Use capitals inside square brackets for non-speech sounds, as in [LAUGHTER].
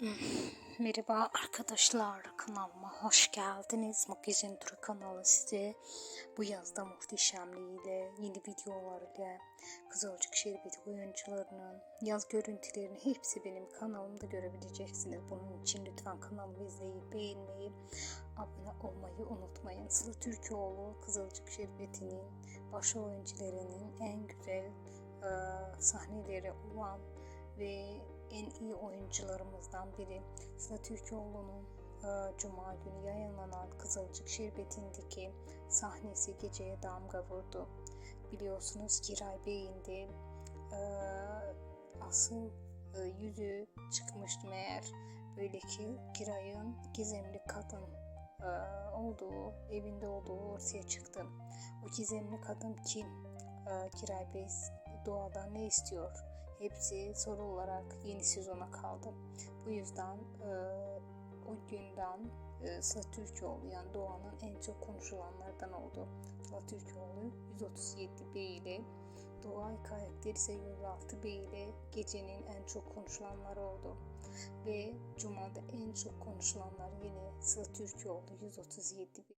[SIGHS] Merhaba arkadaşlar kanalıma hoş geldiniz. Magazin Turu kanalı size bu yazda muhteşemliğiyle, yeni videolarıyla, Kızılcık Şerbeti oyuncularının yaz görüntülerini hepsi benim kanalımda görebileceksiniz. Bunun için lütfen kanalımı izleyip beğenmeyi, abone olmayı unutmayın. Sıla Türkoğlu Kızılcık Şerbeti'nin baş oyuncularının en güzel e, sahneleri olan ve en iyi oyuncularımızdan biri Sıla Türkoğlu'nun e, Cuma günü yayınlanan Kızılcık Şerbeti'ndeki sahnesi geceye damga vurdu. Biliyorsunuz Giray Bey'in de e, asıl e, yüzü çıkmıştı meğer böyle ki Giray'ın gizemli kadın olduğu, evinde olduğu ortaya çıktı. O gizemli kadın kim? Giray Bey doğadan ne istiyor? Hepsi soru olarak yeni sezona kaldı. Bu yüzden e, o günden e, Sıla Türkoğlu yani Doğan'ın en çok konuşulanlardan oldu. Sıla Türkoğlu 137 B ile Doğa karakteri ise 106 B ile gecenin en çok konuşulanları oldu. Ve Cuma'da en çok konuşulanlar yine Sıla Türkoğlu 137 B.